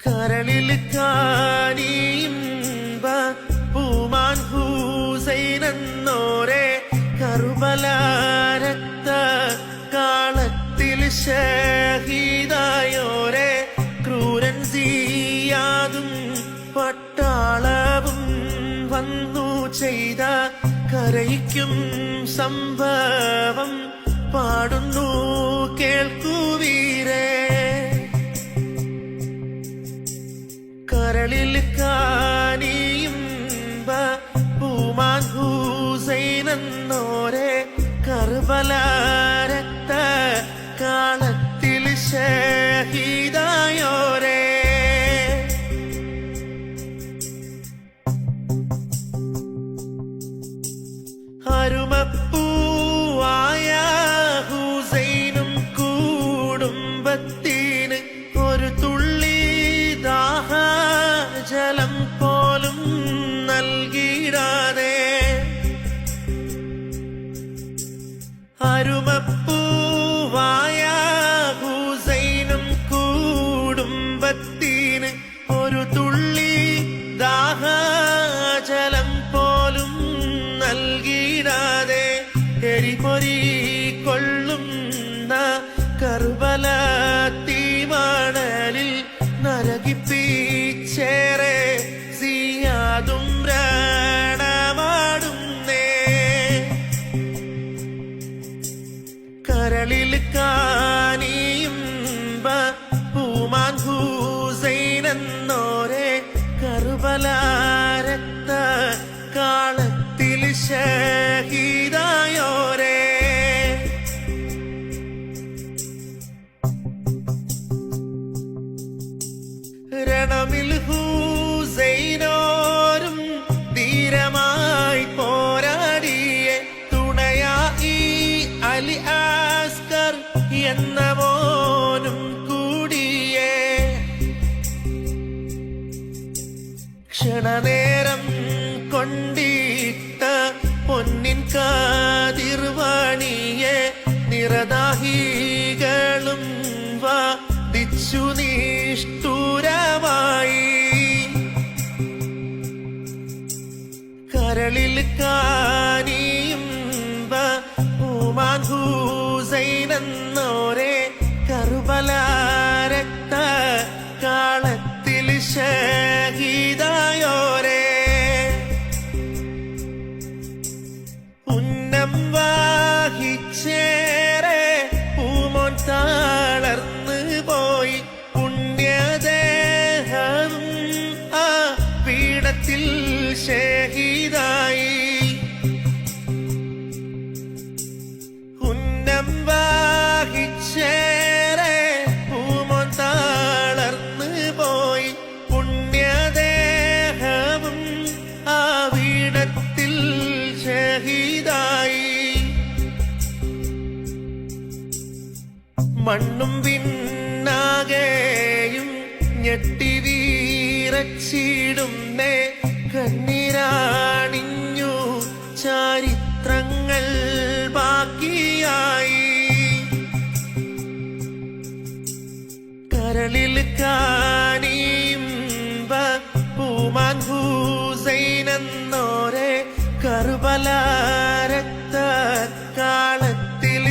കരളിൽ കാനിയിമ്പ പൂമാൻ ഹൂസൈനെന്നോരെ കറുബല രക്ത കാളത്തിൽ ഷഹീദായോരെ ക്രൂരൻ സിയാതും പട്ടാളവും വന്നു ചെയ്ത കരയിക്കും സംഭവം പാടുന്നു കേൾക്കുവീരേ കരളിൽ കാനിയും പൂമാൻ ഹൂസൈനെന്നോരെ കർബല രക്ത കാളത്തിൽ ഷഹീദായോരേ അരുമപ്പൂവായ ഹുസൈനും കുടുംബത്തിന് ഒരു തുള്ളി ദാഹജലം പോലും നൽകിടാതെ എരിപൊരി കൊള്ളുന്ന കർബല തീമണലിൽ നരകിപ്പിച്ചേറെ ക്ഷണനേരം കൊണ്ടിട്ട പൊന്നിൻ കാതിർവാണിയെ നിറദാഹികളും വാദിച്ചു നിഷ്ഠൂരമായി. കരളിൽ കാനിയും ഉമാൻ ഹൂസൈനെന്നോരെ കറുബല രക്ത കാളത്തിൽ ഷഹീദായോരേ ഷഹീദായി ഉന്നം വാഹിച്ചേറെ പൂമോൻ താളർന്ന് പോയി. പുണ്യദേഹവും ആ വീടത്തിൽ ഷഹീദായി മണ്ണും പിന്നാകെയും ഞെട്ടി വീറച്ചിടുന്നേ കണ്ണീരാണിഞ്ഞു ചരിത്രങ്ങൾ ബാക്കിയായി. കരളിൽ കാണിയും പൂമാൻ ഹൂസൈനെന്നോരെ കറുബല രക്ത കാളത്തിൽ